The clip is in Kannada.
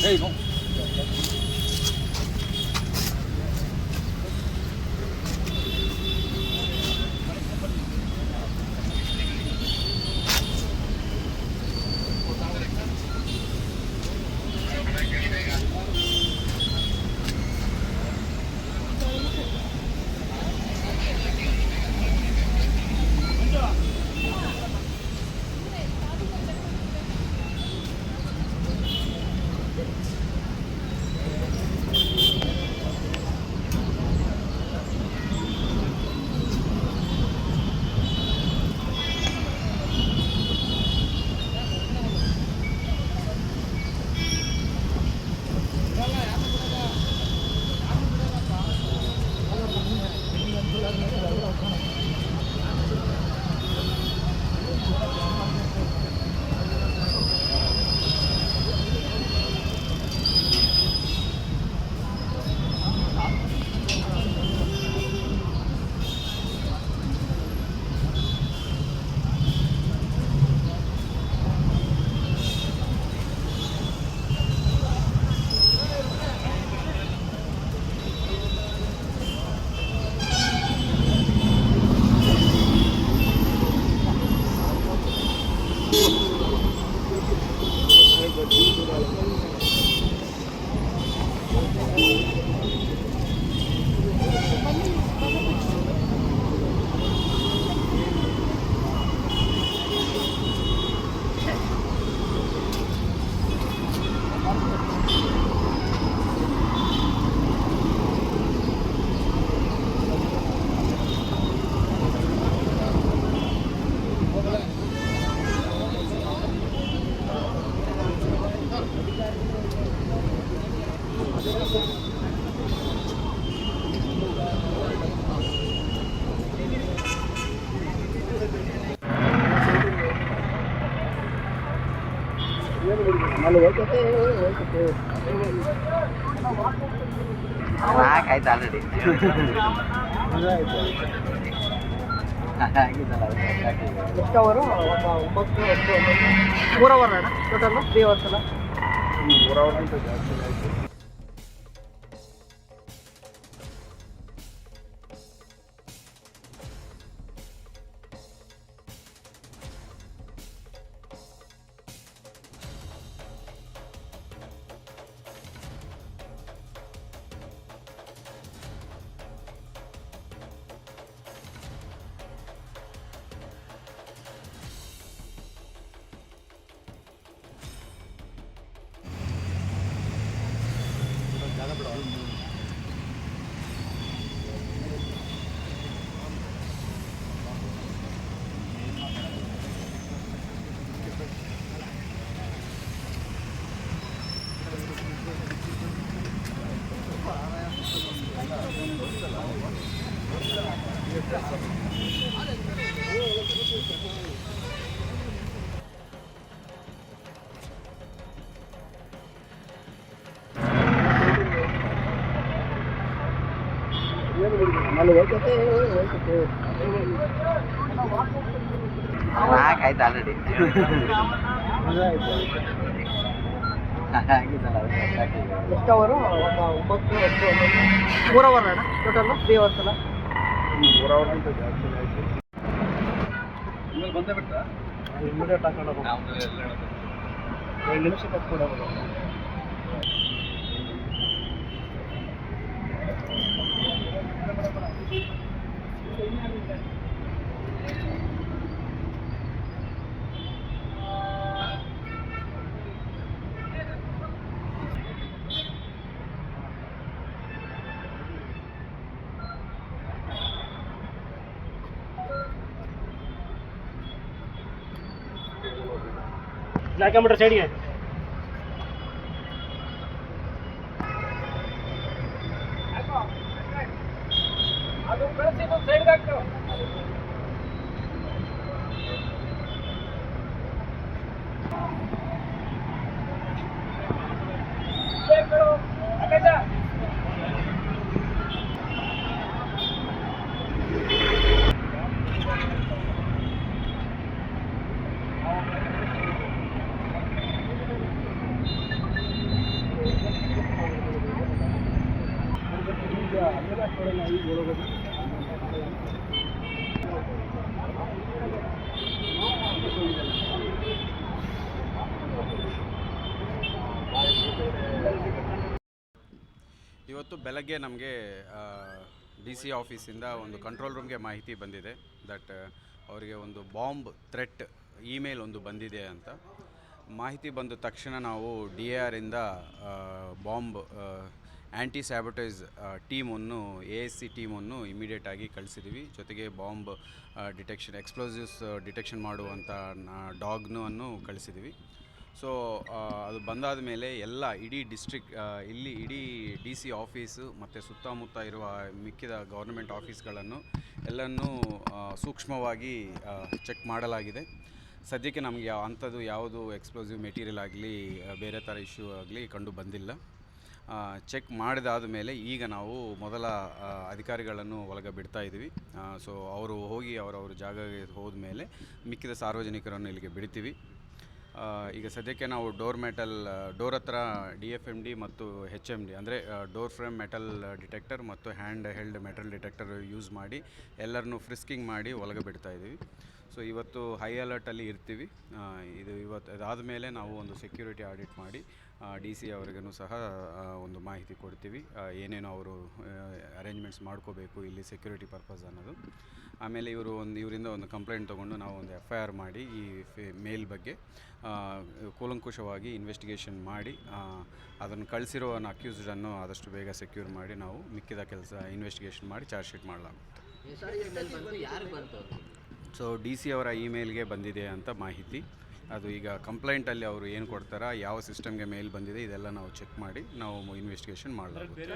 There you go. ನಾಲ್ಕಾಯ್ತು ಆಲ್ರೆಡಿ. ಎಷ್ಟು ಅವರು ಒಂದು ಒಂಬತ್ತು ಹತ್ತು ಮೂರು ಅವರ್ ಅಣ್ಣ ಟೋಟಲ್ ತ್ರೀ ಅವರ್ಸ್ ಅಲ್ಲ ನಾಲ್ಕಾಯ್ತು ಆಲ್ರೆಡಿ ಎಷ್ಟು ಅವರು. ಒಂದು ಒಂಬತ್ತು ಹತ್ತು ಒಂಬತ್ತು. ಮೂರು ಅವರ್ ಅಣ್ಣ ಟೋಟಲ್ ತ್ರೀ ಅವರ್ಸ್ ಅಲ್ಲ? ಇಮಿಡಿಯೇಟ್ ಹಾಕೊಂಡು ಎರಡು ನಿಮಿಷ ಕಟ್ಕೊಡೋದು नाका मोटर चढ़ी ಇವತ್ತು ಬೆಳಗ್ಗೆ ನಮಗೆ ಡಿ ಸಿ ಆಫೀಸಿಂದ ಒಂದು ಕಂಟ್ರೋಲ್ ರೂಮ್ಗೆ ಮಾಹಿತಿ ಬಂದಿದೆ ದಟ್ ಅವರಿಗೆ ಒಂದು ಬಾಂಬ್ ಥ್ರೆಟ್ ಇಮೇಲ್ ಒಂದು ಬಂದಿದೆ ಅಂತ. ಮಾಹಿತಿ ಬಂದ ತಕ್ಷಣ ನಾವು ಡಿ ಎ ಆರಿಂದ ಬಾಂಬ್ ಆ್ಯಂಟಿ ಸ್ಯಾಬಟೈಸ್ ಟೀಮನ್ನು ಎ ಎಸ್ ಸಿ ಟೀಮನ್ನು ಇಮಿಡಿಯೇಟಾಗಿ ಕಳಿಸಿದ್ವಿ. ಜೊತೆಗೆ ಬಾಂಬ್ ಡಿಟೆಕ್ಷನ್ ಎಕ್ಸ್ಪ್ಲೋಸಿವ್ಸ್ ಡಿಟೆಕ್ಷನ್ ಮಾಡುವಂಥ ಡಾಗ್ನೂ ಅನ್ನು ಕಳಿಸಿದ್ವಿ. ಸೊ ಅದು ಬಂದಾದ ಮೇಲೆ ಎಲ್ಲ ಇಡೀ ಡಿಸ್ಟ್ರಿಕ್ ಇಲ್ಲಿ ಇಡೀ ಡಿ ಸಿ ಆಫೀಸು ಮತ್ತು ಸುತ್ತಮುತ್ತ ಇರುವ ಮಿಕ್ಕಿದ ಗೌರ್ಮೆಂಟ್ ಆಫೀಸ್ಗಳನ್ನು ಎಲ್ಲನೂ ಸೂಕ್ಷ್ಮವಾಗಿ ಚೆಕ್ ಮಾಡಲಾಗಿದೆ. ಸದ್ಯಕ್ಕೆ ನಮಗೆ ಅಂಥದ್ದು ಯಾವುದು ಎಕ್ಸ್ಪ್ಲೋಸಿವ್ ಮೆಟೀರಿಯಲ್ ಆಗಲಿ ಬೇರೆ ಥರ ಇಶ್ಯೂ ಆಗಲಿ ಕಂಡು ಬಂದಿಲ್ಲ. ಚೆಕ್ ಮಾಡಿದಾದ ಮೇಲೆ ಈಗ ನಾವು ಮೊದಲ ಅಧಿಕಾರಿಗಳನ್ನು ಒಳಗ ಬಿಡ್ತಾ ಇದ್ದೀವಿ ಸೊ ಅವರು ಹೋಗಿ ಅವರವ್ರ ಜಾಗಕ್ಕೆ ಹೋದ ಮೇಲೆ ಮಿಕ್ಕಿದ ಸಾರ್ವಜನಿಕರನ್ನು ಇಲ್ಲಿಗೆ ಬಿಡ್ತೀವಿ. ಈಗ ಸದ್ಯಕ್ಕೆ ನಾವು ಡೋರ್ ಮೆಟಲ್ ಡೋರ್ ಹತ್ರ ಡಿ ಎಫ್ ಎಂ ಡಿ ಮತ್ತು ಹೆಚ್ ಎಂ ಡಿ, ಅಂದರೆ ಡೋರ್ ಫ್ರೇಮ್ ಮೆಟಲ್ ಡಿಟೆಕ್ಟರ್ ಮತ್ತು hand held metal detector use ಮಾಡಿ ಎಲ್ಲರನ್ನೂ ಫ್ರಿಸ್ಕಿಂಗ್ ಮಾಡಿ ಒಳಗೆ ಬಿಡ್ತಾ ಇದ್ದೀವಿ ಸೊ ಇವತ್ತು ಹೈ ಅಲರ್ಟಲ್ಲಿ ಇರ್ತೀವಿ. ಇದು ಇವತ್ತು ಅದಾದ ಮೇಲೆ ನಾವು ಒಂದು ಸೆಕ್ಯೂರಿಟಿ ಆಡಿಟ್ ಮಾಡಿ ಡಿ ಸಿ ಅವರಿಗೂ ಸಹ ಒಂದು ಮಾಹಿತಿ ಕೊಡ್ತೀವಿ. ಏನೇನೋ ಅವರು ಅರೇಂಜ್ಮೆಂಟ್ಸ್ ಮಾಡ್ಕೋಬೇಕು ಇಲ್ಲಿ ಸೆಕ್ಯೂರಿಟಿ ಪರ್ಪಸ್ ಅನ್ನೋದು. ಆಮೇಲೆ ಇವರು ಒಂದು, ಇವರಿಂದ ಒಂದು ಕಂಪ್ಲೇಂಟ್ ತೊಗೊಂಡು ನಾವು ಒಂದು ಎಫ್ ಐ ಆರ್ ಮಾಡಿ, ಈ ಮೇಲ್ ಬಗ್ಗೆ ಕೂಲಂಕುಷವಾಗಿ ಇನ್ವೆಸ್ಟಿಗೇಷನ್ ಮಾಡಿ ಅದನ್ನು ಕಳಿಸಿರೋ ಅಕ್ಯೂಸ್ಡನ್ನು ಆದಷ್ಟು ಬೇಗ ಸೆಕ್ಯೂರ್ ಮಾಡಿ ನಾವು ಮಿಕ್ಕಿದ ಕೆಲಸ ಇನ್ವೆಸ್ಟಿಗೇಷನ್ ಮಾಡಿ ಚಾರ್ಜ್ ಶೀಟ್ ಮಾಡಲಾಗುತ್ತೆ. ಸೊ ಡಿ ಸಿ ಅವರ ಇಮೇಲ್ಗೆ ಬಂದಿದೆ ಅಂತ ಮಾಹಿತಿ. ಅದು ಈಗ ಕಂಪ್ಲೇಂಟಲ್ಲಿ ಅವರು ಏನು ಕೊಡ್ತಾರಾ, ಯಾವ ಸಿಸ್ಟಮ್ಗೆ ಮೇಲ್ ಬಂದಿದೆ, ಇದೆಲ್ಲ ನಾವು ಚೆಕ್ ಮಾಡಿ, ನಾವು ಇನ್ವೆಸ್ಟಿಗೇಷನ್ ಮಾಡಲಾಗುತ್ತೆ